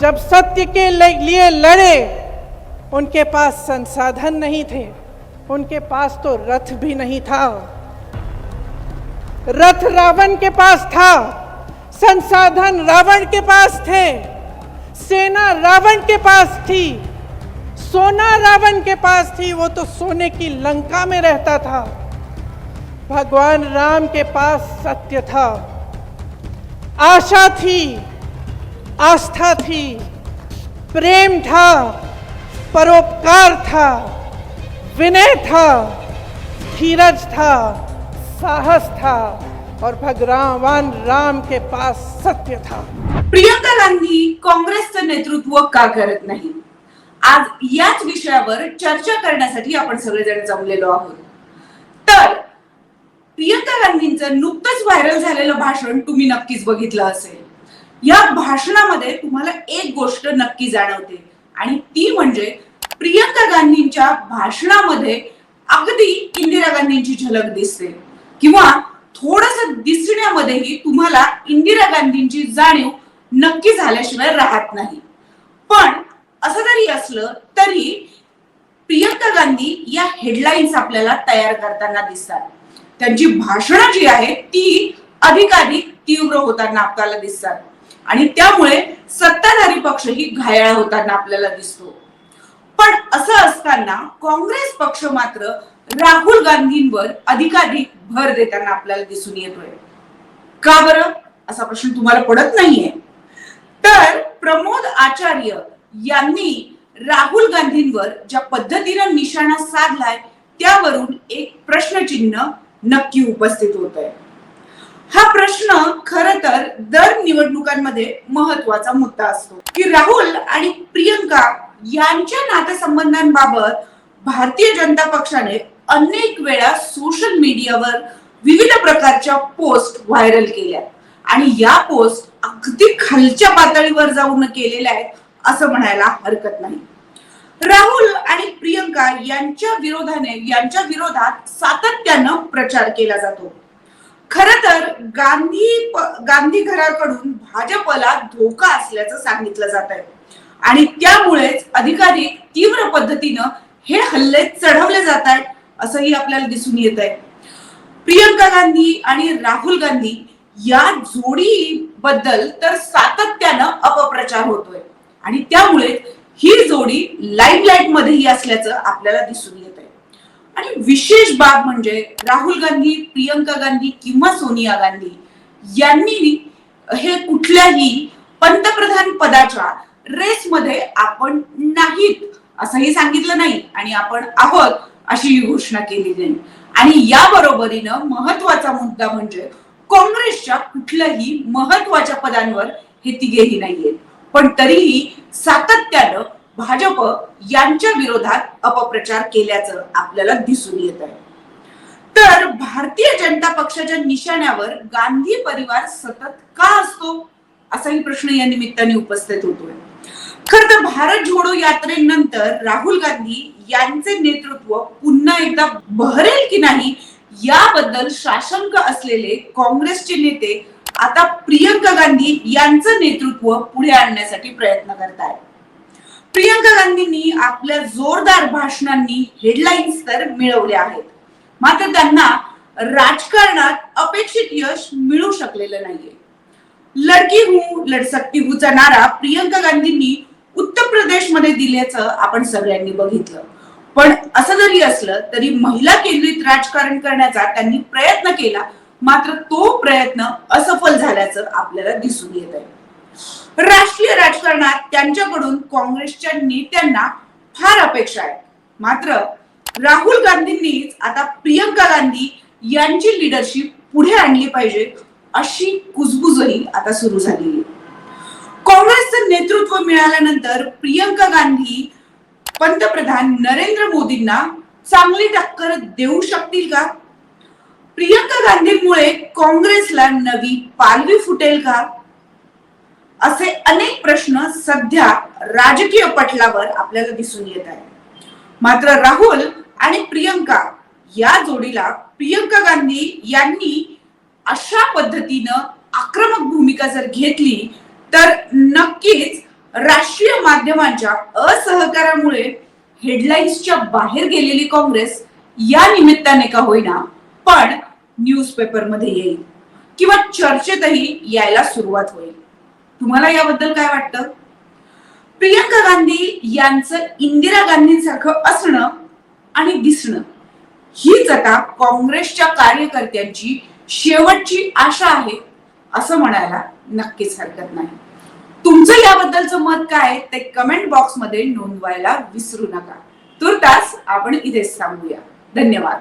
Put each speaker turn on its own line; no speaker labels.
जब सत्य के लिए लड़े, उनके पास संसाधन नहीं थे। उनके पास तो रथ भी नहीं था। रथ रावण के पास था। संसाधन रावण के पास थे। सेना रावण के पास थी। सोना रावण के पास थी। वो तो सोने की लंका में रहता था। भगवान राम के पास सत्य था। आशा थी। आस्था थी प्रेम था परोपकार था विनय था धीरज था साहस था और भगवान राम के पास सत्य था।
प्रियंका गांधी काँग्रेसचं नेतृत्व का करत नाही? आज याच विषयावर चर्चा करण्यासाठी आपण सगळेजण जमलेलो आहोत. तर प्रियंका गांधींचं नुकतंच व्हायरल झालेलं भाषण तुम्ही नक्कीच बघितलं असेल. या भाषणामध्ये तुम्हाला एक गोष्ट नक्की जाणवते. आणि ती म्हणजे प्रियंका गांधींच्या भाषणामध्ये अगदी इंदिरा गांधींची झलक दिसते. किंवा थोडस दिसण्यामध्येही तुम्हाला इंदिरा गांधींची जाणीव नक्की झाल्याशिवाय राहत नाही. पण असं जरी असलं तरी प्रियंका गांधी या हेडलाईन्स आपल्याला तयार करताना दिसतात. त्यांची भाषणं जी आहेत ती अधिकाधिक तीव्र होताना आपल्याला दिसतात. आणि त्यामुळे सत्ताधारी पक्षही घायाळ होताना आपल्याला दिसतो. पण असं असताना काँग्रेस पक्ष मात्र राहुल गांधींवर अधिकाधिक भर देताना आपल्याला दिसून येतोय. का बरं? असा प्रश्न तुम्हाला पडत नाहीये. तर प्रमोद आचार्य यांनी राहुल गांधींवर ज्या पद्धतीनं निशाणा साधलाय त्यावरून एक प्रश्नचिन्ह नक्की उपस्थित होत आहे हा प्रश्न निवडणुकांमध्ये महत्त्वाचा मुद्दा असतो. की राहुल आणि प्रियंका यांच्या नातेसंबंधांबाबत भारतीय जनता पक्षाने अनेक वेळा सोशल मीडियावर विविध प्रकारच्या पोस्ट व्हायरल केल्या. आणि या पोस्ट अगदी खालच्या पातळीवर जाऊन केलेल्या आहेत असं म्हणायला हरकत नाही. राहुल आणि प्रियंका यांच्या विरोधाने यांच्या विरोधात सातत्यानं प्रचार केला जातो. खर तर गांधी गांधी घराकडून भाजपला धोका असल्याचं सांगितलं जात आहे. आणि त्यामुळेच अधिकाधिक तीव्र पद्धतीनं हे हल्ले चढवले जात आहेत असंही आपल्याला दिसून येत आहे. प्रियंका गांधी आणि राहुल गांधी या जोडी बद्दल तर सातत्यानं अपप्रचार होतोय. आणि त्यामुळे ही जोडी लाईमलाईट मध्येही असल्याचं आपल्याला दिसून येत आणि विशेष बाब म्हणजे राहुल गांधी प्रियंका गांधी किंवा सोनिया गांधी यांनी हे कुठल्याही पंतप्रधान पदाच्या रेसमध्ये आपण नाहीत असंही सांगितलं नाही आणि आपण आहोत अशी ही घोषणा केली नाही. आणि या बरोबरीनं महत्त्वाचा मुद्दा म्हणजे काँग्रेसच्या कुठल्याही महत्त्वाच्या पदांवर हे तिघेही नाहीयेत. पण तरीही सातत्यानं भाजप यांच्या विरोधात अपप्रचार केल्याचं आपल्याला दिसून येत आहे. तर भारतीय जनता पक्षाच्या निशाण्यावर गांधी परिवार सतत का असतो? असाही प्रश्न या निमित्ताने उपस्थित होतोय. खर तर भारत जोडो यात्रेनंतर राहुल गांधी यांचे नेतृत्व पुन्हा एकदा बहरेल की नाही याबद्दल शासंक असलेले काँग्रेसचे नेते आता प्रियंका गांधी यांचं नेतृत्व पुढे आणण्यासाठी प्रयत्न करत आहेत प्रियंका गांधींनी आपल्या जोरदार भाषणांनी हेडलाईन्स तर मिळवल्या आहेत. मात्र त्यांना राजकारणात अपेक्षित यश मिळू शकलेलं नाहीये. लडकी हू लड सकती हूचा नारा प्रियंका गांधींनी उत्तर प्रदेशमध्ये दिल्याचं आपण सगळ्यांनी बघितलं. पण असं जरी असलं तरी महिला केंद्रित राजकारण करण्याचा त्यांनी प्रयत्न केला मात्र तो प्रयत्न असफल झाल्याचं आपल्याला दिसून येत आहे राष्ट्रीय राजकारणात त्यांच्याकडून काँग्रेसच्या नेत्यांना फार अपेक्षा आहे. मात्र राहुल गांधींनीच आता प्रियंका गांधी यांची लिडरशिप पुढे आणली पाहिजे अशी कुजबुजही आता सुरू झालेली काँग्रेसचं नेतृत्व मिळाल्यानंतर प्रियंका गांधी पंतप्रधान नरेंद्र मोदींना चांगली टक्कर देऊ शकतील का? प्रियंका गांधींमुळे काँग्रेसला नवी पालवी फुटेल का? असे अनेक प्रश्न सध्या राजकीय पटलावर आपल्याला दिसून येत आहे मात्र राहुल आणि प्रियंका या जोडीला प्रियंका गांधी यांनी अशा पद्धतीनं आक्रमक भूमिका जर घेतली तर नक्कीच राष्ट्रीय माध्यमांच्या असहकारामुळे हेडलाईन्सच्या बाहेर गेलेली काँग्रेस या निमित्ताने का होईना पण न्यूजपेपरमध्ये येईल किंवा चर्चेतही यायला सुरुवात होईल. तुम्हाला याबद्दल काय वाटतं? प्रियंका गांधी यांचं इंदिरा गांधींसारखं असणं आणि दिसणं हीच आता काँग्रेसच्या कार्यकर्त्यांची शेवटची आशा आहे असं म्हणायला नक्कीच हरकत नाही. तुमचं याबद्दलचं मत काय ते कमेंट बॉक्समध्ये नोंदवायला विसरू नका. तुर्तास आपण इथेच थांबूया. धन्यवाद.